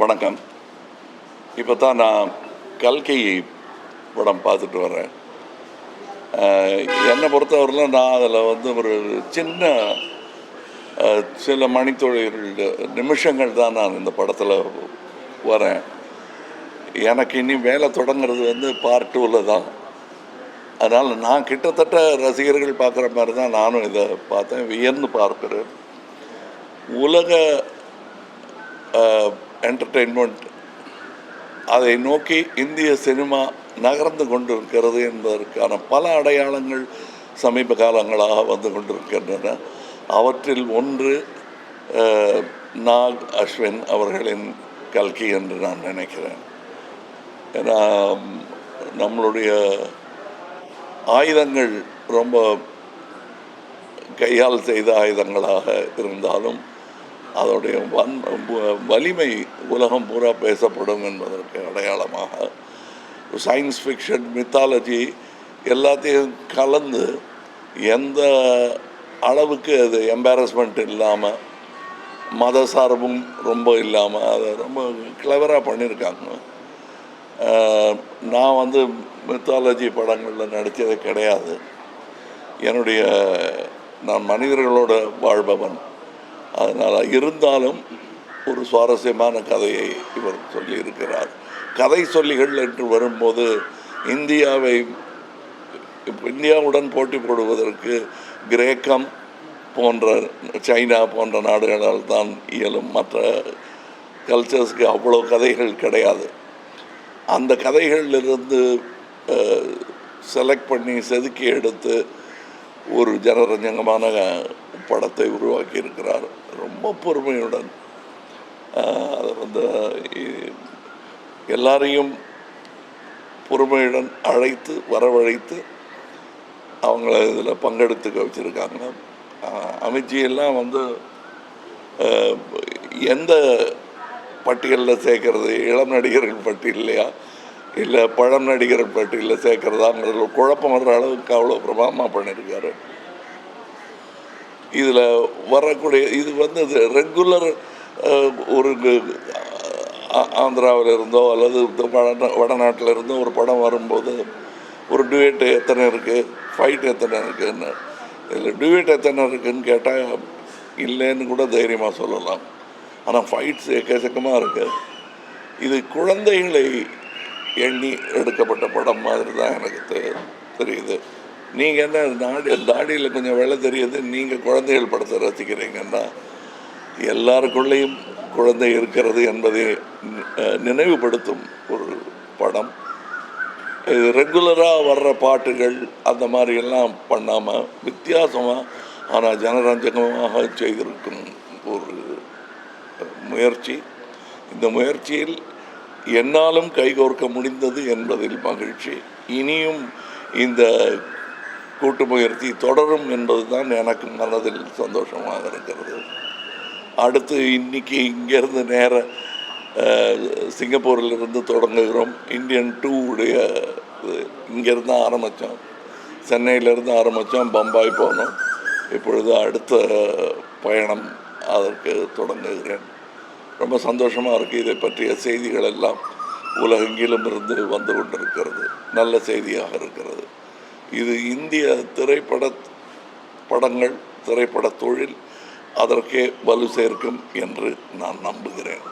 வணக்கம். இப்போ தான் நான் கல்கை படம் பார்த்துட்டு வரேன் என்னை பொறுத்தவரையிலும் நான் அதில் வந்து ஒரு சின்ன சில மணித்தொழில்கள் நிமிஷங்கள் தான் நான் இந்த படத்தில் வரேன் எனக்கு இனி வேலை தொடங்குறது வந்து பார்ட் டூவில் தான். அதனால் நான் கிட்டத்தட்ட ரசிகர்கள் பார்க்குற மாதிரி தான் நானும் இதை பார்த்தேன். வியர்ந்து பார்க்குறேன். உலக என்டர்டெயின்மெண்ட் அதை நோக்கி இந்திய சினிமா நகர்ந்து கொண்டிருக்கிறது என்பதற்கான பல அடையாளங்கள் சமீப காலங்களாக வந்து கொண்டிருக்கின்றன. அவற்றில் ஒன்று நாக் அஸ்வின் அவர்களின் கல்கி என்று நான் நினைக்கிறேன். ஏன்னா நம்மளுடைய ஆயுதங்கள் ரொம்ப கையால் செய்த ஆயுதங்களாக இருந்தாலும் அதோடைய வன் வ- வலிமை உலகம் பூரா பேசப்படும் என்பதற்கு அடையாளமாக சயின்ஸ் ஃபிக்ஷன் மித்தாலஜி எல்லாத்தையும் கலந்து எந்த அளவுக்கு அது எம்பாரஸ்மெண்ட் இல்லாமல் மத சார்பும் ரொம்ப இல்லாமல் அதை ரொம்ப கிளவராக பண்ணியிருக்காங்க. நான் வந்து மித்தாலஜி படங்களில் நடித்தது கிடையாது. என்னுடைய நான் மனிதர்களோட வாழ்பவன். அதனால் இருந்தாலும் ஒரு சுவாரஸ்யமான கதையை இவர் சொல்லியிருக்கிறார். கதை சொல்லிகள் என்று வரும்போது இந்தியாவை இந்தியாவுடன் போட்டி போடுவதற்கு கிரேக்கம் போன்ற சைனா போன்ற நாடுகளால் தான் இயலும். மற்ற கல்ச்சர்ஸ்க்கு அவ்வளோ கதைகள் கிடையாது. அந்த கதைகளிலிருந்து செலக்ட் பண்ணி செதுக்கி எடுத்து ஒரு ஜனரஞ்சகமான படத்தை உருவாக்கி இருக்கிறார் ரொம்ப பொறுமையுடன். அதை வந்து எல்லாரையும் பொறுமையுடன் அழைத்து வரவழைத்து அவங்கள இதில் பங்கெடுத்துக்க வச்சுருக்காங்க. அமித்ஜியெல்லாம் வந்து எந்த பட்டியலில் சேர்க்கறது? இளம் நடிகர்கள் பட்டியலையா இல்லை பழம் நடிகர் பட்டியலில் சேர்க்கறதாங்கிறதுல குழப்பம் வர்ற அளவுக்கு அவ்வளோ பிரமாதமாக பண்ணியிருக்காரு இதில் வரக்கூடிய இது வந்து ரெகுலர் ஒரு ஆந்திராவில் இருந்தோ அல்லது வட வடநாட்டில் இருந்தோ ஒரு படம் வரும்போது ஒரு டுவேட்டு எத்தனை இருக்குது ஃபைட் எத்தனை இருக்குதுன்னு இதில் டுவேட் எத்தனை இருக்குதுன்னு கேட்டால் இல்லைன்னு கூட தைரியமாக சொல்லலாம். ஆனால் ஃபைட்ஸ் எக்கச்சக்கமாக இருக்குது இது குழந்தைகளை எண்ணி எடுக்கப்பட்ட படம் மாதிரி தான் எனக்கு தெ- தெரியுது. நீங்கள் என்ன நாடி தாடியில் கொஞ்சம் வெள்ளை தெரியுது நீங்கள் குழந்தைகள் படத்தை ரசிக்கிறீங்கன்னா எல்லாருக்குள்ளேயும் குழந்தை இருக்கிறது என்பதை நினைவுபடுத்தும் ஒரு படம். இது ரெகுலராக வர்ற பாட்டுகள் அந்த மாதிரி எல்லாம் பண்ணாமல் வித்தியாசமாக ஆனால் ஜனரஞ்சகமாக செய்திருக்கும் ஒரு முயற்சி. இந்த முயற்சியில் என்னாலும் கைகோர்க்க முடிந்தது என்பதில் மகிழ்ச்சி. இனியும் இந்த கூட்டு முயற்சி தொடரும் என்பதுதான் எனக்கு மனதில் சந்தோஷமாக இருக்கிறது. அடுத்து இன்னைக்கு இங்கேருந்து நேர சிங்கப்பூரிலிருந்து தொடங்குகிறோம். இந்தியன் டூ உடைய இங்கேருந்து ஆரம்பித்தோம் சென்னையிலேருந்து ஆரம்பித்தோம் பம்பாய் போனோம். இப்பொழுது அடுத்த பயணம் அதற்கு தொடங்குகிறேன். ரொம்ப சந்தோஷமாக இருக்குது இதை பற்றிய செய்திகள் எல்லாம் உலகெங்கிலும் இருந்து வந்து கொண்டிருக்கிறது. நல்ல செய்தியாக இருக்கிறது. இது இந்திய திரைப்பட படங்கள் திரைப்பட தொழில் அதற்கே வலு சேர்க்கும் என்று நான் நம்புகிறேன்.